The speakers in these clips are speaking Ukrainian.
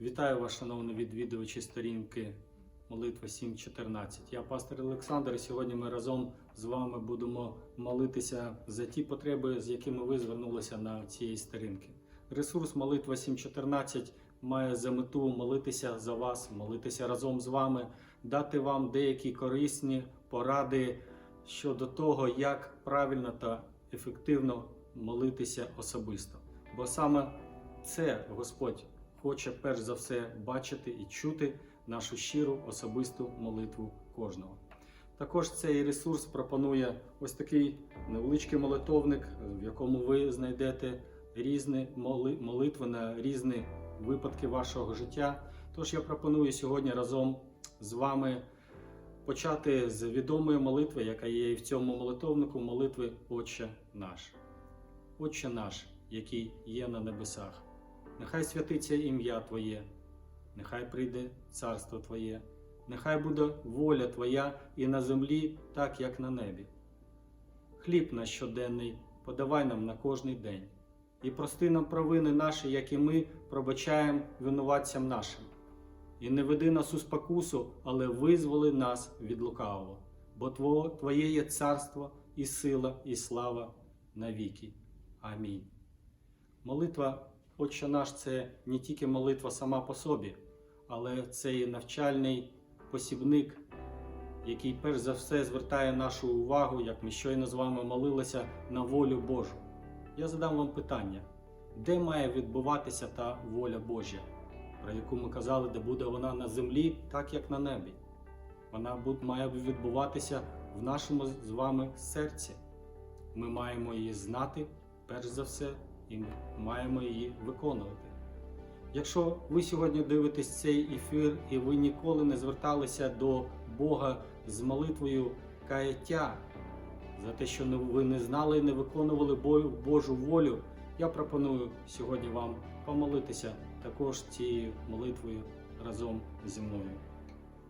Вітаю вас, шановні відвідувачі сторінки Молитва 7.14. Я пастор Олександр, і сьогодні ми разом з вами будемо молитися за ті потреби, з якими ви звернулися на цієї сторінки. Ресурс Молитва 7.14 має за мету молитися за вас, молитися разом з вами, дати вам деякі корисні поради щодо того, як правильно та ефективно молитися особисто. Бо саме це Господь хоче перш за все бачити і чути нашу щиру особисту молитву кожного. Також цей ресурс пропонує ось такий невеличкий молитовник, в якому ви знайдете різні молитви на різні випадки вашого життя. Тож я пропоную сьогодні разом з вами почати з відомої молитви, яка є і в цьому молитовнику, молитви Отче наш. Отче наш, який є на небесах. Нехай святиться ім'я Твоє, нехай прийде царство Твоє, нехай буде воля Твоя і на землі, так як на небі. Хліб наш щоденний подавай нам на кожний день, і прости нам провини наші, як і ми пробачаємо винуватцям нашим. І не веди нас у спокусу, але визволи нас від лукавого, бо Тво- Твоє є царство і сила, і слава навіки. Амінь. Молитва Отче наш це не тільки молитва сама по собі, але це і навчальний посібник, який перш за все звертає нашу увагу, як ми щойно з вами молилися, на волю Божу. Я задам вам питання: де має відбуватися та воля Божа, про яку ми казали, де буде вона на землі, так як на небі? Вона має відбуватися в нашому з вами серці. Ми маємо її знати, перш за все, і ми маємо її виконувати. Якщо ви сьогодні дивитесь цей ефір і ви ніколи не зверталися до Бога з молитвою каяття за те, що ви не знали і не виконували Божу волю, я пропоную сьогодні вам помолитися також цією молитвою разом зі мною.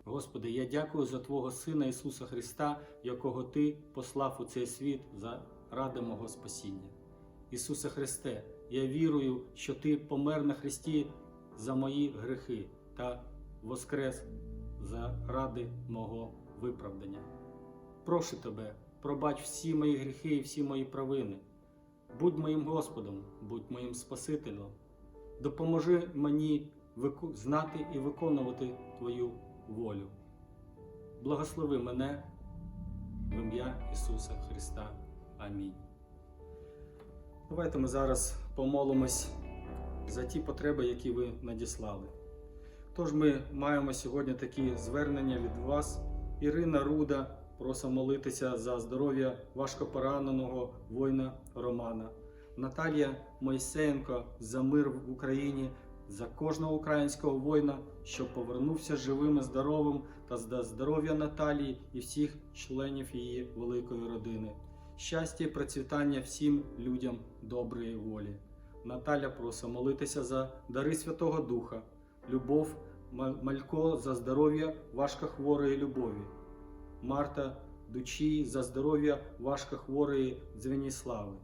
Господи, я дякую за Твого Сина Ісуса Христа, якого Ти послав у цей світ заради мого спасіння. Ісусе Христе, я вірую, що Ти помер на Христі за мої грехи та воскрес заради мого виправдання. Прошу Тебе, пробач всі мої гріхи і всі мої провини. Будь моїм Господом, будь моїм Спасителем. Допоможи мені знати і виконувати Твою волю. Благослови мене в ім'я Ісуса Христа. Амінь. Давайте ми зараз помолимось за ті потреби, які ви надіслали. Тож ми маємо сьогодні такі звернення від вас. Ірина Руда просить молитися за здоров'я важкопораненого воїна Романа. Наталія Мойсеєнко за мир в Україні, за кожного українського воїна, що повернувся живим і здоровим, та за здоров'я Наталії і всіх членів її великої родини. Щастя і процвітання всім людям доброї волі. Наталя просить молитися за дари Святого Духа, любов Малько за здоров'я важкохворої любові, Марта Дучій за здоров'я важкохворої Дзвеніслави,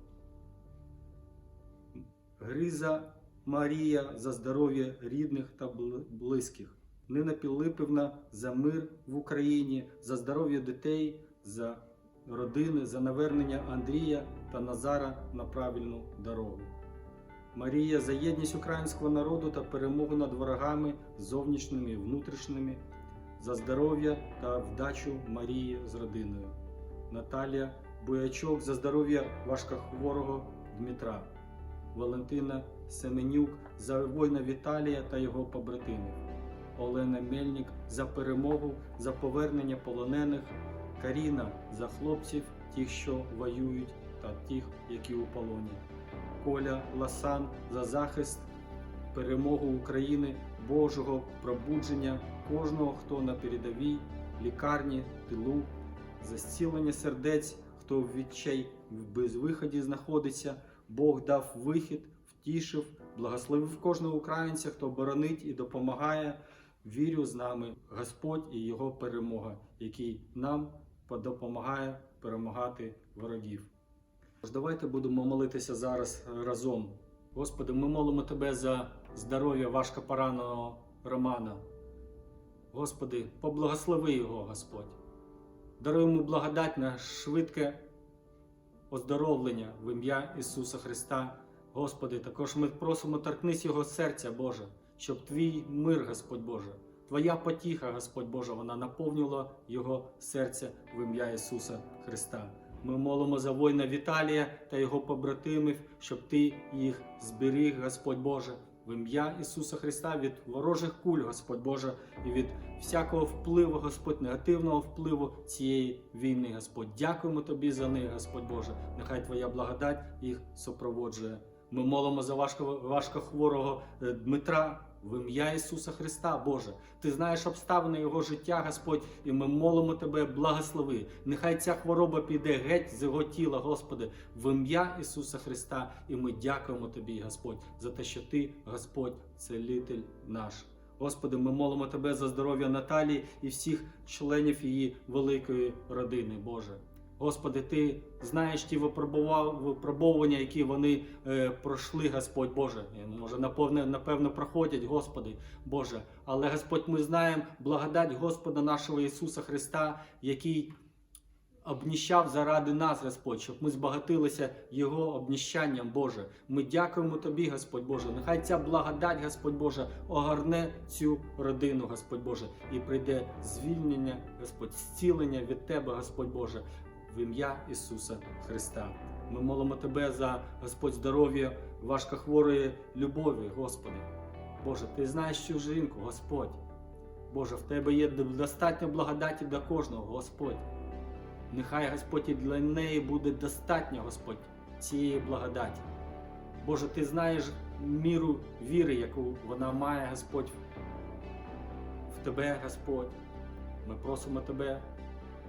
Гриза Марія за здоров'я рідних та близьких, Нина Пілипівна за мир в Україні, за здоров'я дітей, за родини, за навернення Андрія та Назара на правильну дорогу. Марія за єдність українського народу та перемогу над ворогами зовнішніми і внутрішніми, за здоров'я та вдачу Марії з родиною. Наталія Буячок за здоров'я важкохворого Дмитра. Валентина Семенюк за воїна Віталія та його побратимів. Олена Мельник за перемогу, за повернення полонених. Каріна за хлопців, тих, що воюють, та тих, які у полоні. Коля Ласан за захист, перемогу України, Божого пробудження кожного, хто на передовій, лікарні, тилу, за зцілення сердець, хто в відчай в безвиході знаходиться. Бог дав вихід, втішив, благословив кожного українця, хто боронить і допомагає. Вірю з нами Господь і Його перемога, який нам допомагає перемагати ворогів. Тож давайте будемо молитися зараз разом. Господи, ми молимо Тебе за здоров'я важкопораненого Романа. Господи, поблагослови його, Господь. Даруй йому благодать на швидке оздоровлення в ім'я Ісуса Христа. Господи, також ми просимо торкнись його серця, Боже, щоб Твій мир, Господь Боже, Твоя потіха, Господь Боже, вона наповнила його серце в ім'я Ісуса Христа. Ми молимо за воїна Віталія та його побратимів, щоб Ти їх зберіг, Господь Боже, в ім'я Ісуса Христа від ворожих куль, Господь Боже, і від всякого впливу, Господь, негативного впливу цієї війни, Господь. Дякуємо Тобі за них, Господь Боже. Нехай Твоя благодать їх супроводжує. Ми молимо за важко, важкохворого е, Дмитра в ім'я Ісуса Христа, Боже. Ти знаєш обставини його життя, Господь, і ми молимо Тебе, благослови. Нехай ця хвороба піде геть з його тіла, Господи, в ім'я Ісуса Христа. І ми дякуємо Тобі, Господь, за те, що Ти, Господь, целитель наш. Господи, ми молимо Тебе за здоров'я Наталії і всіх членів її великої родини, Боже. Господи, Ти знаєш ті випробува- випробовування, які вони е, пройшли, Господь Боже. Може, напевно, напевно, проходять, Господи, Боже. Але Господь, ми знаємо благодать Господа нашого Ісуса Христа, який обніщав заради нас, Господь, щоб ми збагатилися Його обніщанням, Боже. Ми дякуємо Тобі, Господь Боже. Нехай ця благодать, Господь Боже, огорне цю родину, Господь Боже, і прийде звільнення, Господь, зцілення від Тебе, Господь Боже, в ім'я Ісуса Христа. Ми молимо Тебе за Господь здоров'я важкохворої любові, Господи. Боже, Ти знаєш цю жінку, Господь. Боже, в Тебе є достатньо благодаті для кожного, Господь. Нехай Господь і для неї буде достатньо, Господь, цієї благодаті. Боже, Ти знаєш міру віри, яку вона має, Господь, в Тебе, Господь. Ми просимо Тебе,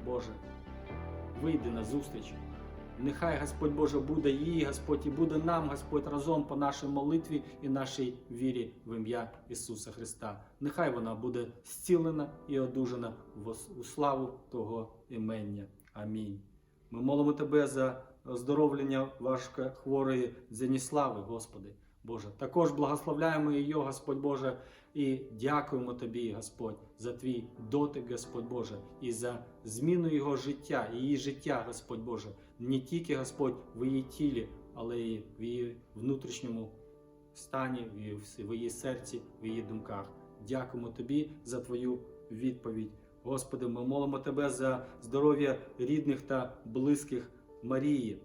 Боже, вийди на зустріч. Нехай Господь Боже буде їй, Господь, і буде нам, Господь, разом по нашій молитві і нашій вірі в ім'я Ісуса Христа. Нехай вона буде зцілена і одужана у славу Того імення. Амінь. Ми молимо Тебе за оздоровлення важкохворої Зеніслави, Господи. Боже, також благословляємо її, Господь Боже, і дякуємо Тобі, Господь, за Твій дотик, Господь Боже, і за зміну його життя, її життя, Господь Боже, не тільки Господь в її тілі, але й в її внутрішньому стані, в її, серці, в її думках. Дякуємо Тобі за Твою відповідь. Господи, ми молимо Тебе за здоров'я рідних та близьких Марії.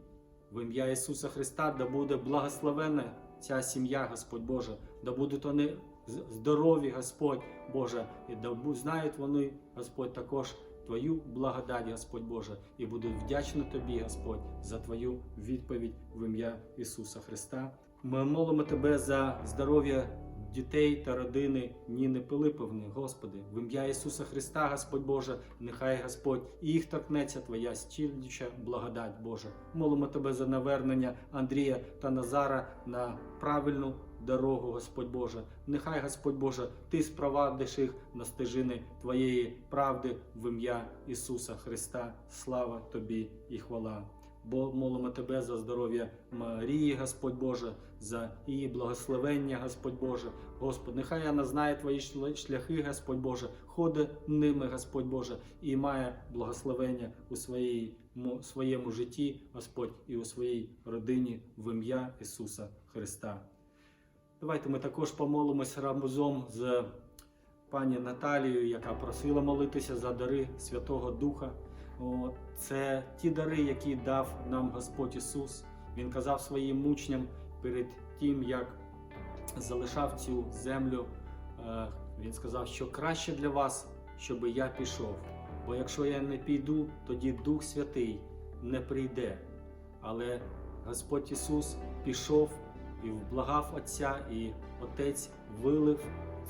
В ім'я Ісуса Христа, да буде благословена ця сім'я, Господь Боже, да будуть вони здорові, Господь Боже, і да знають вони, Господь, також Твою благодать, Господь Боже, і будуть вдячні Тобі, Господь, за Твою відповідь в ім'я Ісуса Христа. Ми молимо Тебе за здоров'я дітей та родини Ніни Пилиповни, Господи, в ім'я Ісуса Христа, Господь Боже, нехай Господь їх торкнеться Твоя стільча благодать, Боже. Молимо Тебе за навернення Андрія та Назара на правильну дорогу, Господь Боже. Нехай, Господь Боже, Ти спровадиш їх на стежини Твоєї правди в ім'я Ісуса Христа. Слава Тобі і хвала. Бо молимо Тебе за здоров'я Марії, Господь Боже, за її благословення, Господь Боже. Господь, нехай вона знає Твої шляхи, Господь Боже, ходить ними, Господь Боже, і має благословення у своїй, своєму житті, Господь, і у своїй родині в ім'я Ісуса Христа. Давайте ми також помолимось разом з пані Наталією, яка просила молитися за дари Святого Духа. Це ті дари, які дав нам Господь Ісус. Він казав своїм учням перед тим, як залишав цю землю. е, Він сказав, що краще для вас, щоб я пішов. Бо якщо я не піду, тоді Дух Святий не прийде. Але Господь Ісус пішов і вблагав Отця, і Отець вилив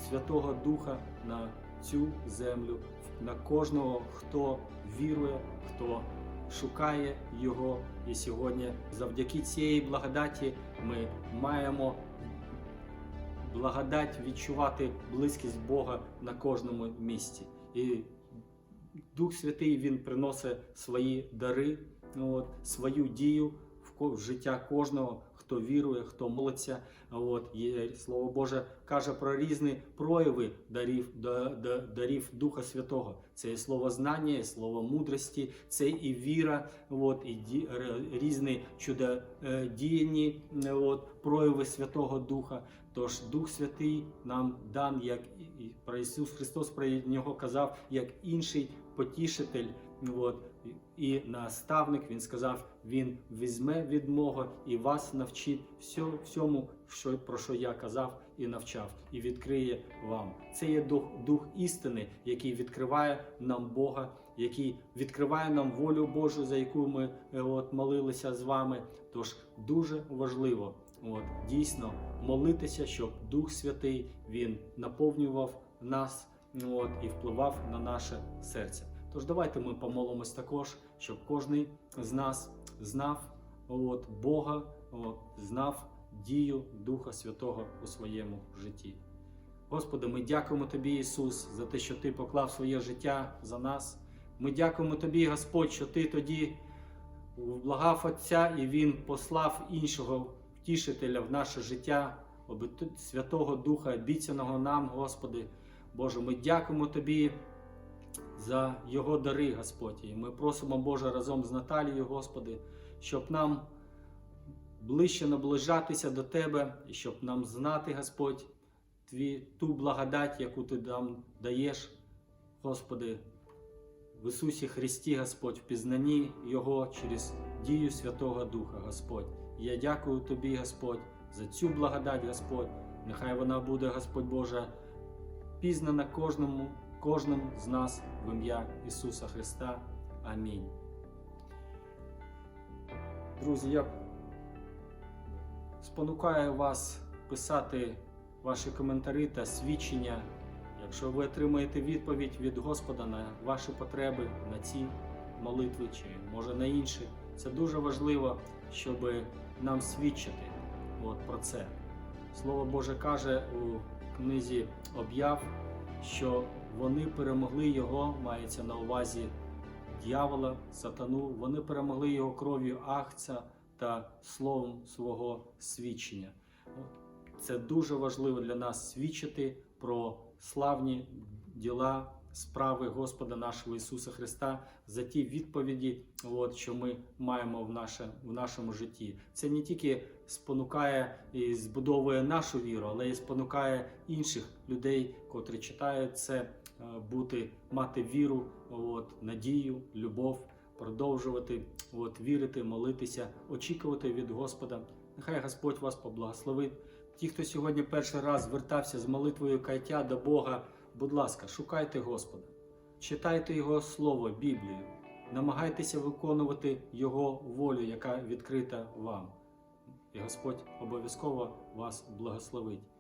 Святого Духа на цю землю, на кожного, хто вірує, хто шукає Його. І сьогодні, завдяки цієї благодаті, ми маємо благодать відчувати близькість Бога на кожному місці. І Дух Святий Він приносить свої дари, ну, от, свою дію в життя кожного, хто вірує, хто молиться. От є слово Боже каже про різні прояви дарів, да- да- дарів Духа Святого. Це є слово знання, є слово мудрості, це і віра, от, і ді, різні чудодіяні от, прояви Святого Духа. Тож Дух Святий нам дан, як про Ісус Христос про нього казав, як інший потішитель. От, і наставник він сказав: Він візьме від мого і вас навчить всьо- всьому, що про що я казав і навчав, і відкриє вам. Це є дух, дух істини, який відкриває нам Бога, який відкриває нам волю Божу, за яку ми е, от, молилися з вами. Тож дуже важливо от, дійсно молитися, щоб Дух Святий він наповнював нас от, і впливав на наше серце. Тож давайте ми помолимось також, щоб кожен з нас знав от, Бога, от, знав дію Духа Святого у своєму житті. Господи, ми дякуємо Тобі, Ісус, за те, що Ти поклав своє життя за нас. Ми дякуємо Тобі, Господь, що Ти тоді вблагав Отця і Він послав іншого втішителя в наше життя, Святого Духа, обіцяного нам, Господи. Боже, ми дякуємо Тобі за Його дари, Господь. І ми просимо, Боже, разом з Наталією, Господи, щоб нам ближче наближатися до Тебе, і щоб нам знати, Господь, Тві, ту благодать, яку Ти нам даєш, Господи, в Ісусі Христі, Господь, в пізнанні Його через дію Святого Духа, Господь. Я дякую Тобі, Господь, за цю благодать, Господь. Нехай вона буде, Господь Боже, пізнана кожному, кожним з нас в ім'я Ісуса Христа. Амінь. Друзі, я спонукаю вас писати ваші коментарі та свідчення. Якщо ви отримаєте відповідь від Господа на ваші потреби, на ці молитви чи може на інші, це дуже важливо, щоб нам свідчити от, про це. Слово Боже каже у книзі об'яв, що вони перемогли його, мається на увазі дьявола, сатану, вони перемогли його кров'ю Ахця та словом свого свідчення. Це дуже важливо для нас свідчити про славні діла, справи Господа нашого Ісуса Христа за ті відповіді, от, що ми маємо в, наше, в нашому житті. Це не тільки спонукає і збудовує нашу віру, але й спонукає інших людей, котрі читають це, бути, мати віру, от, надію, любов, продовжувати от, вірити, молитися, очікувати від Господа. Нехай Господь вас поблагословить. Ті, хто сьогодні перший раз звертався з молитвою каяття до Бога, будь ласка, шукайте Господа, читайте Його Слово, Біблію, намагайтеся виконувати Його волю, яка відкрита вам. І Господь обов'язково вас благословить.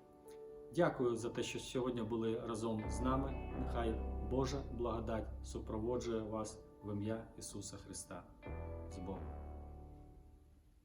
Дякую за те, що сьогодні були разом з нами. Нехай Божа благодать супроводжує вас в ім'я Ісуса Христа. З Богом.